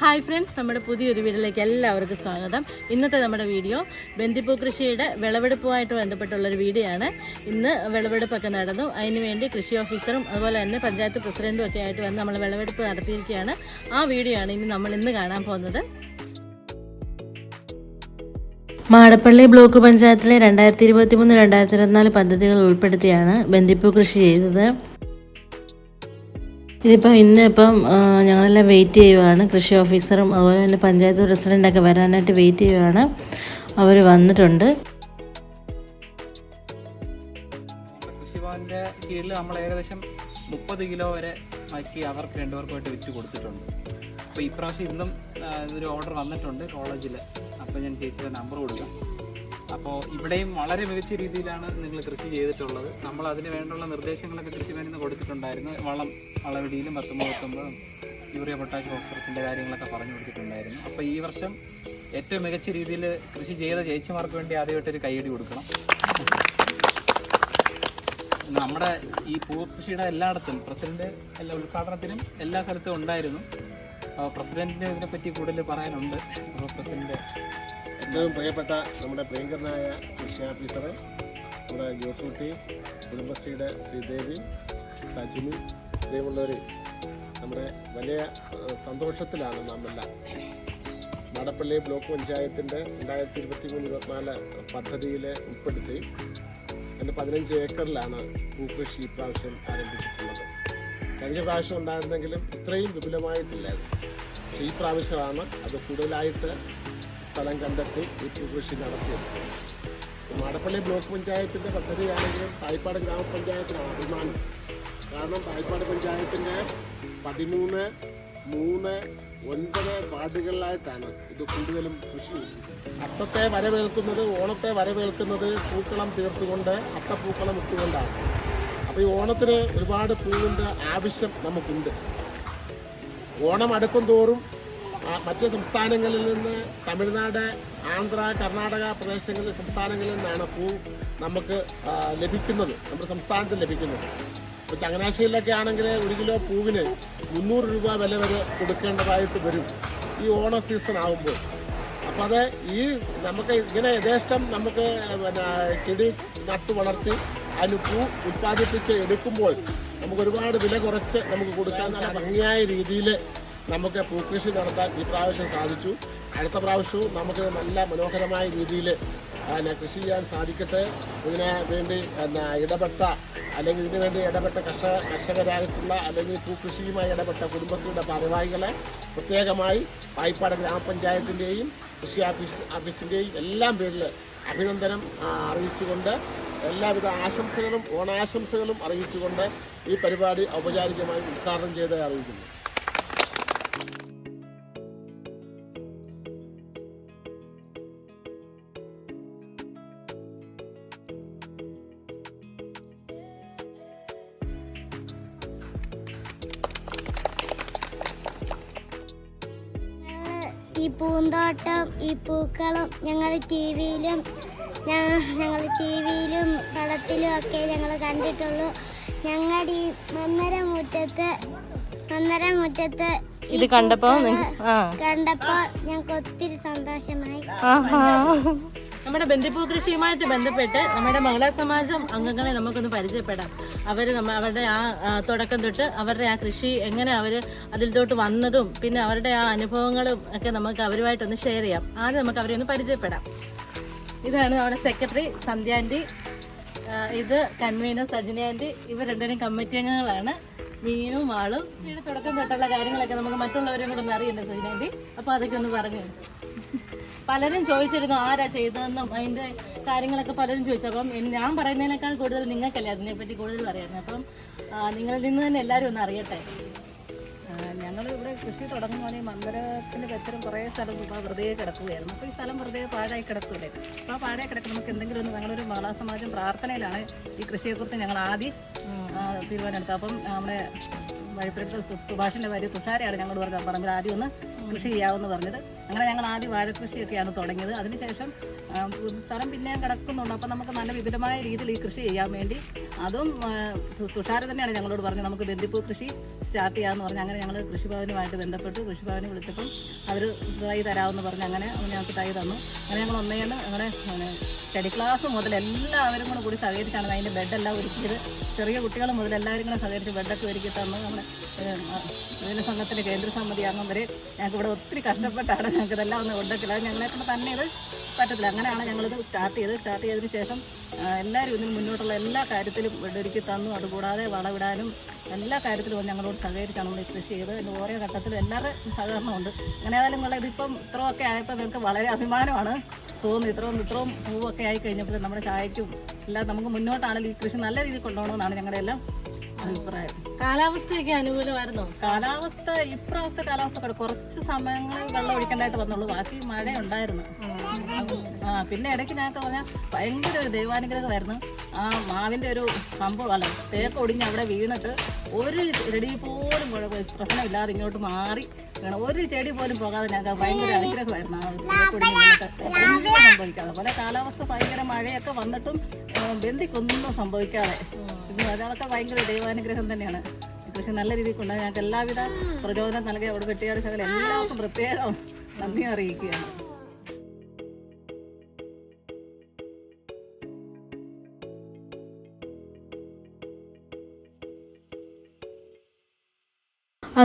Hi friends നമ്മുടെ പുതിയൊരു വീഡിയോയിലേക്ക് എല്ലാവർക്കും സ്വാഗതം. ഇന്നത്തെ നമ്മുടെ വീഡിയോ ബന്ദിപ്പൂ കൃഷിയുടെ വിളവെടുപ്പുമായിട്ട് ബന്ധപ്പെട്ടുള്ളൊരു വീഡിയോ ആണ് ഇന്ന് വിളവെടുപ്പൊക്കെ നടന്നു. അതിനുവേണ്ടി കൃഷി ഓഫീസറും അതുപോലെ തന്നെ പഞ്ചായത്ത് പ്രസിഡന്റും ഒക്കെ ആയിട്ട് വന്ന് നമ്മൾ വിളവെടുപ്പ് നടത്തിയിരിക്കുകയാണ്. ആ വീഡിയോ ആണ് ഇനി നമ്മൾ ഇന്ന് കാണാൻ പോകുന്നത്. മാടപ്പള്ളി ബ്ലോക്ക് പഞ്ചായത്തിലെ രണ്ടായിരത്തി ഇരുപത്തി മൂന്ന് രണ്ടായിരത്തി ഇരുപത്തിനാല് പദ്ധതികൾ ഉൾപ്പെടുത്തിയാണ് ബന്ദിപ്പൂ കൃഷി ചെയ്തത്. ഇതിപ്പോൾ ഇന്ന് ഇപ്പം ഞങ്ങളെല്ലാം വെയിറ്റ് ചെയ്യുവാണ്. കൃഷി ഓഫീസറും അതുപോലെ തന്നെ പഞ്ചായത്ത് പ്രസിഡന്റൊക്കെ വരാനായിട്ട് വെയിറ്റ് ചെയ്യുവാണ്. അവർ വന്നിട്ടുണ്ട്. കൃഷിഭവന്റെ കീഴിൽ നമ്മൾ ഏകദേശം മുപ്പത് കിലോ വരെ ആക്കി അവർക്ക് രണ്ടുപേർക്കുമായിട്ട് വിറ്റ് കൊടുത്തിട്ടുണ്ട്. അപ്പോൾ ഇപ്രാവശ്യം ഇന്നും ഒരു ഓർഡർ വന്നിട്ടുണ്ട് കോളേജിൽ അപ്പോൾ ഞാൻ ചേച്ചിയുടെ നമ്പർ കൊടുക്കാം. അപ്പോൾ ഇവിടെയും വളരെ മികച്ച രീതിയിലാണ് നിങ്ങൾ കൃഷി ചെയ്തിട്ടുള്ളത്. നമ്മൾ അതിന് വേണ്ടുള്ള നിർദ്ദേശങ്ങളൊക്കെ കൃഷിഭവനിൽ കൊടുത്തിട്ടുണ്ടായിരുന്നു. വളം വളവിടിയിലും പത്തൊമ്പത് പത്തൊമ്പതും യൂറിയ പൊട്ടാഷ് ഫോസ്ഫറസിന്റെ കാര്യങ്ങളൊക്കെ പറഞ്ഞു കൊടുത്തിട്ടുണ്ടായിരുന്നു. അപ്പോൾ ഈ വർഷം ഏറ്റവും മികച്ച രീതിയിൽ കൃഷി ചെയ്ത ചേച്ചിമാർക്ക് വേണ്ടി ആദ്യമായിട്ടൊരു കൈയടി കൊടുക്കണം. നമ്മുടെ ഈ പൂക്കൃഷിയുടെ എല്ലായിടത്തും പ്രസിഡന്റ് എല്ലാ ഉദ്ഘാടനത്തിനും എല്ലാ സ്ഥലത്തും ഉണ്ടായിരുന്നു. പ്രസിഡന്റിന് ഇതിനെപ്പറ്റി കൂടുതൽ പറയാനുണ്ട്. പ്രസിഡന്റ് ഏറ്റവും പ്രിയപ്പെട്ട നമ്മുടെ പ്രിയങ്കരനായ കൃഷി ഓഫീസറെ നമ്മുടെ ജോസൂട്ടി കുടുംബശ്രീയുടെ ശ്രീദേവി സജിനി ഇതേമുള്ളവർ നമ്മുടെ വലിയ സന്തോഷത്തിലാണ് നാമെല്ലാം നടപ്പള്ളി ബ്ലോക്ക് പഞ്ചായത്തിന്റെ രണ്ടായിരത്തി ഇരുപത്തി മൂന്ന് ഇരുപത്തിനാല് പദ്ധതിയിൽ ഉൾപ്പെടുത്തി എന്റെ പതിനഞ്ച് ഏക്കറിലാണ് പൂക്കൃഷി ഇപ്രാവശ്യം ആരംഭിച്ചിട്ടുള്ളത്. കഴിഞ്ഞ പ്രാവശ്യം ഉണ്ടായിരുന്നെങ്കിലും ഇത്രയും വിപുലമായിട്ടില്ലായിരുന്നു. ഈ പ്രാവശ്യമാണ് അത് കൂടുതലായിട്ട് സ്ഥലം കണ്ടെത്തി പൂക്കൃഷി നടത്തിയത്. മാടപ്പള്ളി ബ്ലോക്ക് പഞ്ചായത്തിന്റെ പദ്ധതിയാണെങ്കിലും തായ്പാട് ഗ്രാമപഞ്ചായത്തിനാണ് അഭിമാനം. കാരണം തായ്പാട് പഞ്ചായത്തിന്റെ പതിമൂന്ന് മൂന്ന് ഒൻപത് വാർഡുകളിലായിട്ടാണ് ഇത് കൂടുതലും കൃഷി. അത്തത്തെ വരവേൽക്കുന്നത് ഓണത്തെ വരവേൽക്കുന്നത് പൂക്കളം തീർത്തുകൊണ്ട് അത്തപ്പൂക്കളം ഇട്ടുകൊണ്ടാണ്. അപ്പോൾ ഈ ഓണത്തിന് ഒരുപാട് പൂവിന്റെ ആവശ്യം നമുക്കുണ്ട്. ഓണം അടുക്കും തോറും മറ്റ് സംസ്ഥാനങ്ങളിൽ നിന്ന് തമിഴ്നാട് ആന്ധ്ര കർണാടക പ്രദേശങ്ങളിൽ സംസ്ഥാനങ്ങളിൽ നിന്നാണ് പൂ നമുക്ക് ലഭിക്കുന്നത്. നമ്മുടെ സംസ്ഥാനത്ത് ലഭിക്കുന്നത്. ഇപ്പോൾ ചങ്ങനാശ്ശേരിയിലൊക്കെ ആണെങ്കിൽ ഒരു കിലോ പൂവിന് മുന്നൂറ് രൂപ വില വരെ കൊടുക്കേണ്ടതായിട്ട് വരും ഈ ഓണ സീസൺ ആകുമ്പോൾ അപ്പം അത് ഈ നമുക്ക് ഇങ്ങനെ യഥേഷ്ടം നമുക്ക് പിന്നെ ചെടി നട്ടു വളർത്തി അതിന് പൂ ഉൽപ്പാദിപ്പിച്ച് എടുക്കുമ്പോൾ നമുക്ക് ഒരുപാട് വില കുറച്ച് നമുക്ക് കൊടുക്കാൻ നല്ല ഭംഗിയായ രീതിയിൽ നമുക്ക് പൂക്കൃഷി നടത്താൻ ഈ പ്രാവശ്യം സാധിച്ചു. അടുത്ത പ്രാവശ്യവും നമുക്ക് നല്ല മനോഹരമായ രീതിയിൽ കൃഷി ചെയ്യാൻ സാധിക്കട്ടെ. ഇതിന് വേണ്ടി ഇടപെട്ട അല്ലെങ്കിൽ ഇതിനു വേണ്ടി ഇടപെട്ട കർഷക കർഷകരായിട്ടുള്ള അല്ലെങ്കിൽ പൂക്കൃഷിയുമായി ഇടപെട്ട കുടുംബത്തിന്റെ ഭാരവാഹികളെ പ്രത്യേകമായി പായിപ്പാട് ഗ്രാമപഞ്ചായത്തിന്റെയും കൃഷി ഓഫീസ് ഓഫീസിന്റെയും എല്ലാം പേരിൽ അഭിനന്ദനം അറിയിച്ചുകൊണ്ട് എല്ലാവിധ ആശംസകളും ഓണാശംസകളും അറിയിച്ചുകൊണ്ട് ഈ പരിപാടി ഔപചാരികമായി ഉദ്ഘാടനം ചെയ്ത് അറിയിക്കുന്നു. ഈ പൂന്തോട്ടം ഈ പൂക്കളും ഞങ്ങൾ ടി വിയിലും ഞങ്ങൾ ടി വിയിലും പടത്തിലും ഒക്കെ ഞങ്ങൾ കണ്ടിട്ടുള്ളൂ. ഞങ്ങളുടെ ഈ മന്നര മുറ്റത്ത് മന്നര മുറ്റത്ത് ഇത് കണ്ടപ്പോ കണ്ടപ്പോൾ ഞങ്ങൾക്ക് ഒത്തിരി സന്തോഷമായി. നമ്മുടെ ബന്ദിപ്പൂ കൃഷിയുമായിട്ട് ബന്ധപ്പെട്ട് നമ്മുടെ മഹിളാ സമാജം അംഗങ്ങളെ നമുക്കൊന്ന് പരിചയപ്പെടാം. അവർ നമ്മ അവരുടെ ആ ആ, തുടക്കം തൊട്ട് അവരുടെ ആ കൃഷി എങ്ങനെ അവർ അതിലോട്ട് വന്നതും പിന്നെ അവരുടെ ആ അനുഭവങ്ങളും ഒക്കെ നമുക്ക് അവരുമായിട്ടൊന്ന് ഷെയർ ചെയ്യാം. ആദ്യം നമുക്ക് അവരെ ഒന്ന് പരിചയപ്പെടാം. ഇതാണ് നമ്മുടെ സെക്രട്ടറി സന്ധ്യാന്റി ഇത് കൺവീനർ സജിനി ആന്റി ഇവർ രണ്ടുപേരും കമ്മിറ്റി അംഗങ്ങളാണ്. മീനും ആളും ഇതിന്റെ തുടക്കം തൊട്ടുള്ള കാര്യങ്ങളൊക്കെ നമുക്ക് മറ്റുള്ളവരെയും കൂടെ ഒന്ന് അറിയണ്ടേ സജിനി അപ്പൊ അതൊക്കെ ഒന്ന് പറഞ്ഞു പലരും ചോദിച്ചിരുന്നു ആരാ ചെയ്തതെന്നും? അതിന്റെ കാര്യങ്ങളൊക്കെ പലരും ചോദിച്ചു. അപ്പം ഞാൻ പറയുന്നതിനേക്കാൾ കൂടുതൽ നിങ്ങൾക്കല്ലേ അതിനെപ്പറ്റി കൂടുതൽ പറയുന്നത് അപ്പം നിങ്ങളിൽ നിന്ന് തന്നെ എല്ലാവരും ഒന്ന് അറിയട്ടെ. ഞങ്ങൾ ഇവിടെ കൃഷി തുടങ്ങുമ്പോൾ ഈ മന്ദരത്തിന്റെ വെച്ചരും കുറേ സ്ഥലം ഇപ്പോൾ വെറുതെ കിടക്കുകയായിരുന്നു. അപ്പോൾ ഈ സ്ഥലം വെറുതെ പാഴായി കിടക്കൂലേ അപ്പോൾ ആ പാഴായി കിടക്കുന്ന നമുക്ക് എന്തെങ്കിലും ഒന്ന് ഞങ്ങളൊരു മഹാസമാജം പ്രാർത്ഥനയിലാണ് ഈ കൃഷിയെക്കുറിച്ച് ഞങ്ങൾ ആദ്യം ആ, തീരുമാനമെടുത്തത് അപ്പം നമ്മുടെ വഴിപ്പുറത്ത് സുഭാഷിന്റെ വരി തുഷാരയാണ് ഞങ്ങൾ പറഞ്ഞത്. പറമ്പിൽ ആദ്യം ഒന്ന് കൃഷി ചെയ്യാമെന്ന് പറഞ്ഞത്. അങ്ങനെ ഞങ്ങൾ ആദ്യം വാഴക്കൃഷിയൊക്കെയാണ് തുടങ്ങിയത്. അതിനുശേഷം സ്ഥലം പിന്നെയും കിടക്കുന്നുണ്ട്. അപ്പം നമുക്ക് നല്ല വിപുലമായ രീതിയിൽ ഈ കൃഷി ചെയ്യാൻ വേണ്ടി അതും തുഷാര തന്നെയാണ് ഞങ്ങളോട് പറഞ്ഞത്. നമുക്ക് ബന്ദിപ്പൂ കൃഷി സ്റ്റാർട്ട് ചെയ്യാമെന്ന് പറഞ്ഞ് അങ്ങനെ ഞങ്ങൾ കൃഷിഭവനുമായിട്ട് ബന്ധപ്പെട്ട് കൃഷിഭവന് വിളിച്ചപ്പം അവർ തൈ തരാമെന്ന് പറഞ്ഞ് അങ്ങനെ ഞങ്ങൾക്ക് തൈ തന്നു. അങ്ങനെ ഞങ്ങൾ ഒന്നേന്ന് ഞങ്ങളുടെ സ്റ്റഡി ക്ലാസ് മുതൽ എല്ലാവരും കൂടെ കൂടി സഹകരിച്ചാണ് അതിന്റെ ബെഡെല്ലാം ഒരുക്കിയത്. ചെറിയ കുട്ടികൾ മുതൽ എല്ലാവരും കൂടെ സഹകരിച്ച് ബെഡൊക്കെ ഒരുക്കി തന്നു. നമ്മുടെ വിവിധ സംഘത്തിന്റെ കേന്ദ്ര സമിതി അംഗം വരെ ഞങ്ങൾക്ക് ഇവിടെ ഒത്തിരി കഷ്ടപ്പെട്ടാണ് ഞങ്ങൾക്ക് ഇതെല്ലാം ഒന്ന് ഉണ്ടാക്കില്ല അത് ഞങ്ങളെ കൊണ്ട് തന്നെ ഇത് പറ്റത്തില്ല. അങ്ങനെയാണ് ഞങ്ങളിത് സ്റ്റാർട്ട് ചെയ്തത് സ്റ്റാർട്ട് ചെയ്തതിന് ശേഷം എല്ലാവരും ഇതിന് മുന്നോട്ടുള്ള എല്ലാ കാര്യത്തിലും വെള്ളൊരുക്കി തന്നു. അതുകൂടാതെ വളവിടാനും എല്ലാ കാര്യത്തിലും ഞങ്ങളോട് സഹകരിച്ചാണ് നമ്മൾ കൃഷി ചെയ്ത് ഓരോ ഘട്ടത്തിലും എല്ലാവരുടെയും സഹകരണമുണ്ട്. അങ്ങനെ ഏതായാലും നിങ്ങളെ ഇതിപ്പം ഇത്രയൊക്കെ ആയപ്പോൾ ഞങ്ങൾക്ക് വളരെ അഭിമാനമാണ് തോന്നുന്നു ഇത്രയും ഇത്രയും പൂവൊക്കെ ആയി കഴിഞ്ഞപ്പോൾ നമ്മുടെ ചായക്കും എല്ലാം നമുക്ക് മുന്നോട്ടാണെങ്കിൽ ഈ കൃഷി നല്ല രീതിയിൽ കൊണ്ടുപോകണമെന്നാണ് ഞങ്ങളുടെ എല്ലാം അഭിപ്രായം. കാലാവസ്ഥയൊക്കെ അനുകൂലമായിരുന്നോ? കാലാവസ്ഥ ഇപ്രാവസ്ഥ കാലാവസ്ഥ കുറച്ച് സമയങ്ങളിൽ വെള്ളം ഒഴിക്കേണ്ടതായിട്ട് വന്നുള്ളൂ. ബാക്കി മഴ ഉണ്ടായിരുന്നു പിന്നെ ഇടയ്ക്ക് ഞങ്ങൾക്ക് പറഞ്ഞാൽ ഭയങ്കര ഒരു ദൈവാനുഗ്രഹമായിരുന്നു. ആ മാവിന്റെ ഒരു കമ്പ് അല്ല തേക്ക് ഒടിഞ്ഞ് അവിടെ വീണിട്ട് ഒരു ചെടി പോലും പ്രശ്നമില്ലാതെ ഇങ്ങോട്ട് മാറി വീണു. ഒരു ചെടി പോലും പോകാതെ ഞങ്ങൾക്ക് ഭയങ്കര അനുഗ്രഹമായിരുന്നു ആ തേക്ക് ഒടിഞ്ഞ് വീണിട്ട്. ഒന്നും സംഭവിക്കാതെ. അതുപോലെ കാലാവസ്ഥ ഭയങ്കര മഴയൊക്കെ വന്നിട്ടും ബന്ധിക്കൊന്നും സംഭവിക്കാതെ. അതൊക്കെ ഭയങ്കര ദൈവാനുഗ്രഹം തന്നെയാണ്. പക്ഷെ നല്ല രീതിയിൽ കൊണ്ടുപോയി ഞങ്ങൾക്ക് എല്ലാവിധ പ്രചോദനം നൽകിയ അവിടെ വെട്ടിയാട് ശകലം എല്ലാവർക്കും പ്രത്യേകം നന്ദി അറിയിക്കുകയാണ്.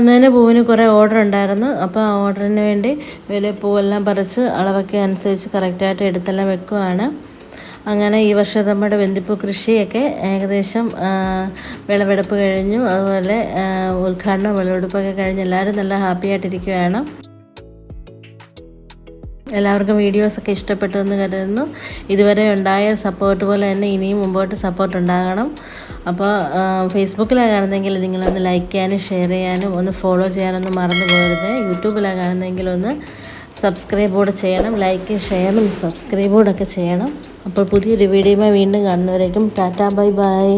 അന്ന് പൂവിന് കുറേ ഓർഡർ ഉണ്ടായിരുന്നു. അപ്പോൾ ആ ഓർഡറിന് വേണ്ടി വില പൂവെല്ലാം പറിച്ച് അളവൊക്കെ അനുസരിച്ച് കറക്റ്റായിട്ട് എടുത്തെല്ലാം വെക്കുവാണ്. അങ്ങനെ ഈ വർഷം നമ്മുടെ ബന്ദിപ്പൂ കൃഷിയൊക്കെ ഏകദേശം വിളവെടുപ്പ് കഴിഞ്ഞു. അതുപോലെ ഉദ്ഘാടനം വിളവെടുപ്പൊക്കെ കഴിഞ്ഞ് എല്ലാവരും നല്ല ഹാപ്പി ആയിട്ടിരിക്കുകയാണ്. എല്ലാവർക്കും വീഡിയോസൊക്കെ ഇഷ്ടപ്പെട്ടു എന്ന് കരുതുന്നു. ഇതുവരെ ഉണ്ടായ സപ്പോർട്ട് പോലെ തന്നെ ഇനിയും മുമ്പോട്ട് സപ്പോർട്ട് ഉണ്ടാകണം. അപ്പോൾ ഫേസ്ബുക്കിലാണ് കാണുന്നതെങ്കിൽ നിങ്ങളൊന്ന് ലൈക്ക് ചെയ്യാനും ഷെയർ ചെയ്യാനും ഒന്ന് ഫോളോ ചെയ്യാനൊന്നും മറന്നു പോകരുത്. യൂട്യൂബിലാണ് കാണുന്നതെങ്കിൽ ഒന്ന് സബ്സ്ക്രൈബ് കൂടെ ചെയ്യണം. ലൈക്ക് ഷെയറും സബ്സ്ക്രൈബ് കൂടെ ഒക്കെ ചെയ്യണം. അപ്പോൾ പുതിയൊരു വീഡിയോയുമായി വീണ്ടും കാണുന്നവരേക്കും ടാറ്റാ ബൈ ബൈ